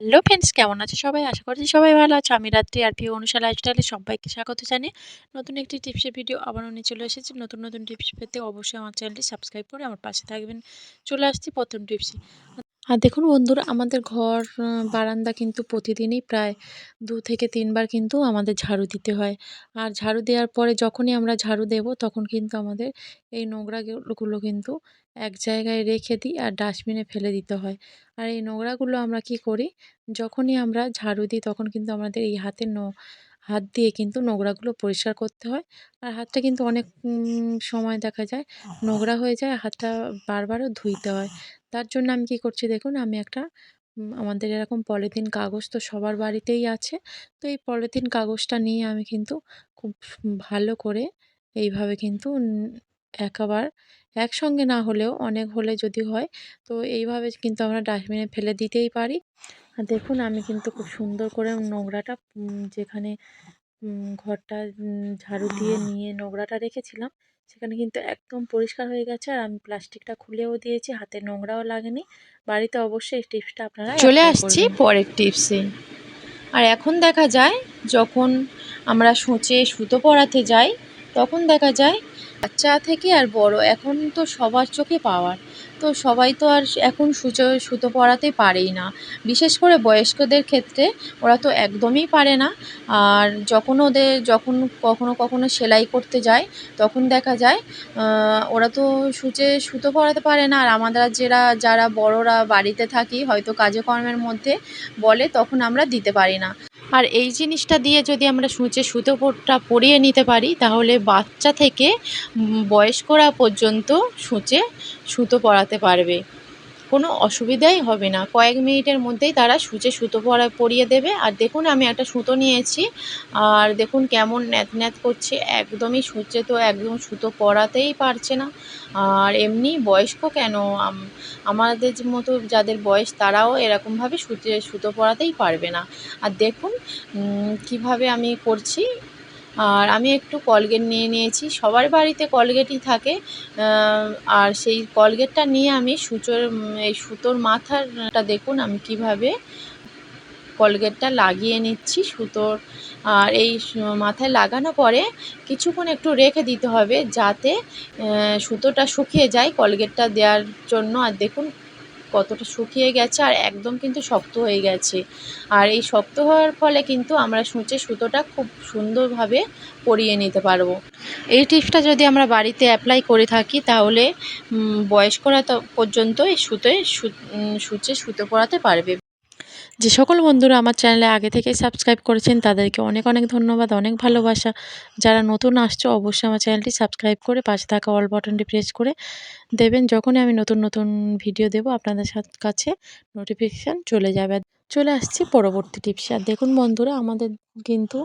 Hello friends, কেমন আছে সবাই? আশা করছি সবাই ভালো আছে। আমি রাত্রি আর প্রিয় অনুষা লাইফস্টাইলে সবাইকে স্বাগত জানিয়ে নতুন একটি টিপসের ভিডিও আবারও নিয়ে চলে এসেছি। নতুন নতুন টিপস পেতে অবশ্যই আমার চ্যানেলটি সাবস্ক্রাইব করে আমার পাশে থাকবেন। চলে আসছি প্রথম টিপসে আর দেখুন বন্ধুরা, আমাদের ঘর বারান্দা কিন্তু প্রতিদিনই প্রায় দু থেকে তিনবার কিন্তু আমাদের ঝাড়ু দিতে হয়। আর ঝাড়ু দেওয়ার পরে যখনই আমরা ঝাড়ু দেব, তখন কিন্তু আমাদের এই নোংরাগুলো কিন্তু এক জায়গায় রেখে দিই আর ডাস্টবিনে ফেলে দিতে হয়। আর এই নোংরাগুলো আমরা কি করি, যখনই আমরা ঝাড়ু দিই তখন কিন্তু আমাদের এই হাতের নো, হাত দিয়ে কিন্তু নোংরাগুলো পরিষ্কার করতে হয়। আর হাতটা কিন্তু অনেক সময় দেখা যায়, নোংরা হয়ে যায়, হাতটা বারবারও ধুইতে হয়। তার জন্য আমি কি করছি দেখুন, আমি একটা আমাদের এরকম পলিথিন কাগজ তো সবার বাড়িতেই আছে। তো এই পলিথিন কাগজটা নিয়ে আমি কিন্তু খুব ভালো করে এইভাবে কিন্তু একবার, একসঙ্গে না হলেও অনেক হলে যদি হয়, তো এইভাবে কিন্তু আমরা ডাস্টবিনে ফেলে দিতেই পারি। আর দেখুন, আমি কিন্তু খুব সুন্দর করে নোংরাটা যেখানে ঘরটা ঝাড়ু দিয়ে নিয়ে নোংরাটা রেখেছিলাম সেখানে কিন্তু একদম পরিষ্কার হয়ে গেছে। আর আমি প্লাস্টিকটা খুলেও দিয়েছি হাতে নোংরাও লাগেনি। বাড়িতে অবশ্যই এই টিপসটা আপনারা চলে আসছি পরের টিপসে। আর এখন দেখা যায় যখন আমরা সোঁচে সুতো পরাতে যাই তখন দেখা যায় বাচ্চা থেকে আর বড় এখন তো সবার চোখে পাওয়ার। তো সবাই তো আর এখন সুচো, সুতো পরাতে পারেই না। বিশেষ করে বয়স্কদের ক্ষেত্রে ওরা তো একদমই পারে না। আর যখন ওদের, যখন কখনো কখনো সেলাই করতে যায়, তখন দেখা যায় ওরা তো সূচে সুতো পরাতে পারে না। আর আমাদের যারা যারা বড়রা বাড়িতে থাকি, হয়তো কাজে কর্মের মধ্যে বলে, তখন আমরা দিতে পারি না। আর এই জিনিসটা দিয়ে যদি আমরা সূচে সুতোটা পরিয়ে নিতে পারি, তাহলে বাচ্চা থেকে বয়স্করা পর্যন্ত সূচে সুতো পরাতে পারবে। কোনো অসুবিধাই হবে না। কয়েক মিনিটের মধ্যেই তারা সূচে সুতো পরা, পরিয়ে দেবে। আর দেখুন, আমি একটা সুতো নিয়েছি। আর দেখুন, কেমন ন্যাত ন্যাত করছে। একদমই সূচে তো, একদম সুতো পরাতেই পারছে না। আর এমনি বয়স্ক কেন? আমাদের মতো যাদের বয়স, তারাও এরকমভাবে সুচে সুতো পরাতেই পারবে না। আর দেখুন কীভাবে আমি করছি। আর আমি একটু কলগেট নিয়ে নিয়েছি। সবার বাড়িতে কলগেটই থাকে। আর সেই কলগেটটা নিয়ে আমি সুচোর এই সুতোর মাথারটা দেখুন আমি কীভাবে কলগেটটা লাগিয়ে নিচ্ছি সুতোর। আর এই মাথায় লাগানো পরে কিছুক্ষণ একটু রেখে দিতে হবে যাতে সুতোটা শুকিয়ে যায় কলগেটটা দেওয়ার জন্য। আর দেখুন কতটা শুকিয়ে গেছে আর একদম কিন্তু শক্ত হয়ে গেছে। আর এই শক্ত হওয়ার ফলে কিন্তু আমরা সূচে সুতোটা খুব সুন্দরভাবে পরিয়ে নিতে পারব। এই টিপসটা যদি আমরা বাড়িতে অ্যাপ্লাই করে থাকি, তাহলে বয়স্করা পর্যন্ত এই সুতোয় সূচে সুতো পরাতে পারবে। যে সকল বন্ধুরা আমার চ্যানেলে আগে থেকেই সাবস্ক্রাইব করেছেন, তাদেরকে অনেক অনেক ধন্যবাদ, অনেক ভালোবাসা। যারা নতুন আসছো, অবশ্যই আমার চ্যানেলটি সাবস্ক্রাইব করে পাশে থাকা অল বাটনটি প্রেস করে দেবেন। যখনই আমি নতুন নতুন ভিডিও দেব, আপনাদের কাছে নোটিফিকেশান চলে যাবে। চলে আসছি পরবর্তী টিপসে আর দেখুন বন্ধুরা, আমাদের কিন্তু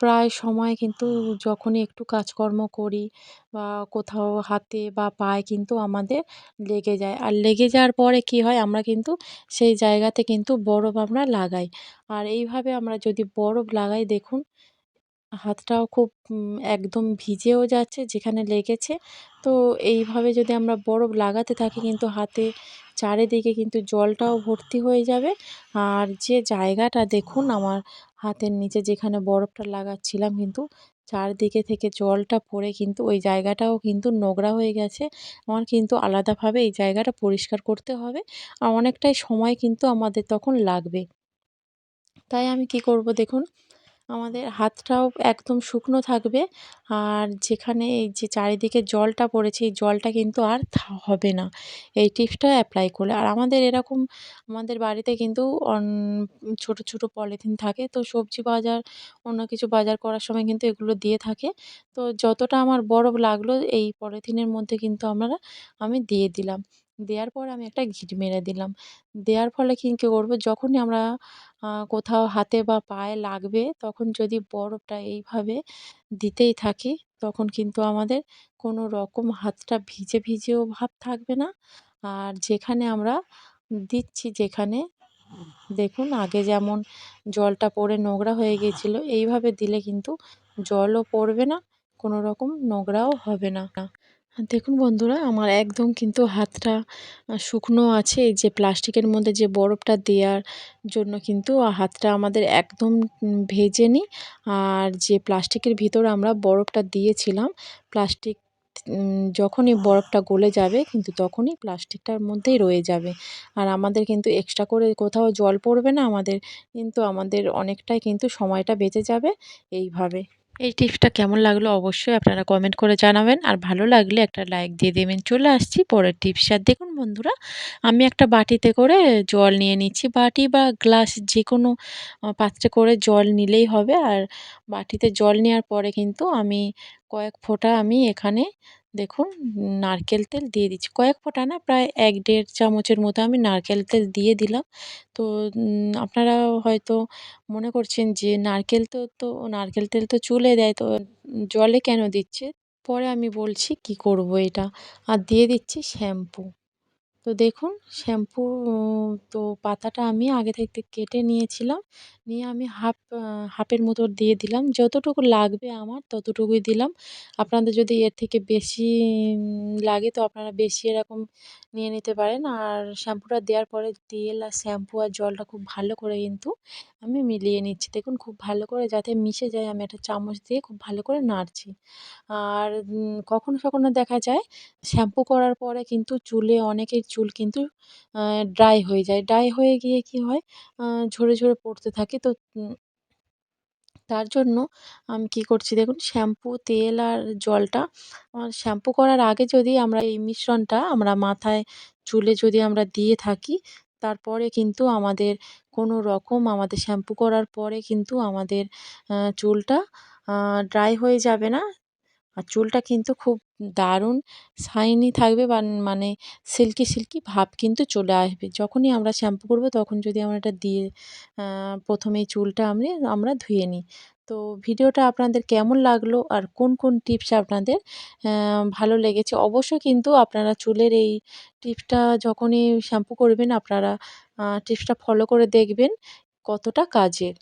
প্রায় সময় কিন্তু যখনই একটু কাজকর্ম করি বা কোথাও হাতে বা পায়ে কিন্তু আমাদের লেগে যায়। আর লেগে যাওয়ার পরে কি হয়, আমরা কিন্তু সেই জায়গাতে কিন্তু বরফ আমরা লাগাই। আর এইভাবে আমরা যদি বরফ লাগাই, দেখুন হাতটাও খুব একদম ভিজেও যাচ্ছে যেখানে লেগেছে। তো এইভাবে যদি আমরা বরফ লাগাতে থাকি কিন্তু হাতে চারিদিকে কিন্তু জলটাও ভর্তি হয়ে যাবে। আর যে জায়গাটা দেখুন আমার হাতের নিচে যেখানে বরফটা লাগাচ্ছিলাম কিন্তু চারদিকে থেকে জলটা পড়ে কিন্তু ওই জায়গাটাও কিন্তু নোংরা হয়ে গেছে। আমার কিন্তু আলাদাভাবে এই জায়গাটা পরিষ্কার করতে হবে। আর অনেকটাই সময় কিন্তু আমাদের তখন লাগবে। তাই আমি কি করব দেখুন আমাদের হাতটাও একদম শুকনো থাকবে। আর যেখানে এই যে চারিদিকে জলটা পড়েছে, এই জলটা কিন্তু আর হবে না। এই টিপসটা অ্যাপ্লাই করলে। আর আমাদের এরকম, আমাদের বাড়িতে কিন্তু ছোট ছোট পলিথিন থাকে। তো সবজি বাজার, অন্য কিছু বাজার করার সময় কিন্তু এগুলো দিয়ে থাকে। তো যতটা আমার বরফ লাগল, এই পলিথিনের মধ্যে কিন্তু আমরা, আমি দিয়ে দিলাম। দেওয়ার পর আমি একটা ঘিট মেরে দিলাম। দেওয়ার ফলে কি কী করব? যখনই আমরা কোথাও হাতে বা পায়ে লাগবে, তখন যদি বরফটা এইভাবে দিতেই থাকি, তখন কিন্তু আমাদের কোনো রকম হাতটা ভিজে ভিজেও ভাব থাকবে না। আর যেখানে আমরা দিচ্ছি যেখানে, দেখুন আগে যেমন জলটা পড়ে নোংরা হয়ে গিয়েছিল এইভাবে দিলে কিন্তু জলও পড়বে না, কোনো রকম নোংরাও হবে না। দেখুন বন্ধুরা, আমার একদম কিন্তু হাতটা শুকনো আছে। এই যে প্লাস্টিকের মধ্যে যে বরফটা দেওয়ার জন্য কিন্তু হাতটা আমাদের একদম ভেজে ভেজেনি। আর যে প্লাস্টিকের ভিতরে আমরা বরফটা দিয়েছিলাম, প্লাস্টিক যখনই বরফটা গলে যাবে কিন্তু তখনই প্লাস্টিকটার মধ্যেই রয়ে যাবে। আর আমাদের কিন্তু এক্সট্রা করে কোথাও জল পড়বে না, আমাদের কিন্তু, আমাদের অনেকটাই কিন্তু সময়টা বেঁচে যাবে। এইভাবে। এই টিপসটা কেমন লাগল অবশ্যই আপনারা কমেন্ট করে জানাবেন। আর ভালো লাগলে একটা লাইক দিয়ে দেবেন। চলে আসছি পরের টিপস। আর দেখুন বন্ধুরা, আমি একটা বাটিতে করে জল নিয়ে নিচ্ছি। বাটি বা গ্লাস যে কোনো পাত্রে করে জল নিলেই হবে। আর বাটিতে জল নেওয়ার পরে কিন্তু আমি কয়েক ফোঁটা আমি এখানে দেখুন, নারকেল তেল দিয়ে দিচ্ছি। কয়েক ফোঁটা না, প্রায় এক দেড় চামচের মতো আমি নারকেল তেল দিয়ে দিলাম। তো আপনারা হয়তো মনে করছেন যে নারকেল তো তো, নারকেল তেল তো চুলে দেয়, তো জলে কেন দিচ্ছে? পরে আমি বলছি কি করব এটা? আর দিয়ে দিচ্ছি শ্যাম্পু। তো দেখুন, শ্যাম্পু তো পাতাটা আমি আগে থেকে কেটে নিয়েছিলাম। নিয়ে আমি হাফ হাফের মতো দিয়ে দিলাম। যতটুকু লাগবে আমার ততটুকুই দিলাম। আপনাদের যদি এর থেকে বেশি লাগে তো আপনারা বেশি এরকম নিয়ে নিতে পারেন। আর শ্যাম্পুটা দেওয়ার পরে তেল আর শ্যাম্পু আর জলটা খুব ভালো করে কিন্তু আমি মিলিয়ে নিচ্ছি। দেখুন খুব ভালো করে যাতে মিশে যায়, আমি একটা চামচ দিয়ে খুব ভালো করে নাড়ছি। আর কখনও কখনও দেখা যায় শ্যাম্পু করার পরে কিন্তু চুলে অনেকের চুল কিন্তু ড্রাই হয়ে যায়। ড্রাই হয়ে গিয়ে কী হয়? ঝরে ঝরে পড়তে থাকে। তো তার জন্য আমি কী করছি দেখুন, শ্যাম্পু, তেল আর জলটা শ্যাম্পু করার আগে যদি আমরা এই মিশ্রণটা আমরা মাথায় চুলে যদি আমরা দিয়ে থাকি, তারপরে কিন্তু আমাদের কোনো রকম আমাদের শ্যাম্পু করার পরে কিন্তু আমাদের চুলটা ড্রাই হয়ে যাবে না। আর চুলটা কিন্তু খুব দারুণ শাইনি থাকবে বা মানে সিল্কি সিল্কি ভাব কিন্তু চলে আসবে। যখনই আমরা শ্যাম্পু করব তখন যদি আমরা এটা দিয়ে প্রথমেই চুলটা আমি আমরা ধুয়ে নিই। তো ভিডিওটা আপনাদের কেমন লাগল আর কোন কোন টিপস আপনাদের ভালো লেগেছে? অবশ্যই কিন্তু আপনারা চুলের এই টিপসটা যখনই শ্যাম্পু করবেন আপনারা টিপসটা ফলো করে দেখবেন কতটা কাজের।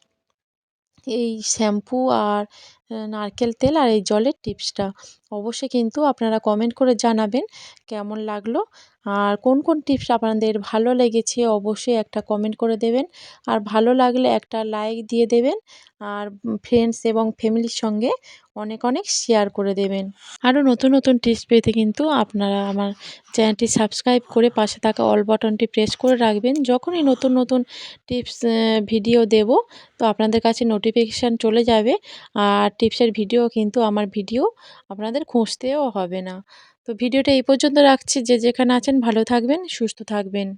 এই শ্যাম্পু আর নারকেল তেল আর এই জলের টিপসটা। অবশ্যই কিন্তু আপনারা কমেন্ট করে জানাবেন, কেমন লাগল? আর কোন কোন টিপস আপনাদের ভালো লেগেছে অবশ্যই একটা কমেন্ট করে দেবেন। আর ভালো লাগলে একটা লাইক দিয়ে দেবেন। আর ফ্রেন্ডস এবং ফ্যামিলির সঙ্গে অনেক অনেক শেয়ার করে দেবেন। আরও নতুন নতুন টিপস পেতে কিন্তু আপনারা আমার চ্যানেলটি সাবস্ক্রাইব করে পাশে থাকা অল বাটনটি প্রেস করে রাখবেন। যখনই নতুন নতুন টিপস ভিডিও দেব, তো আপনাদের কাছে নোটিফিকেশান চলে যাবে। আর টিপসের ভিডিও কিন্তু আমার ভিডিও আপনাদের খুঁজতেও হবে না। তো ভিডিওটা এই পর্যন্ত রাখছি। যে যেখানে আছেন ভালো থাকবেন সুস্থ থাকবেন।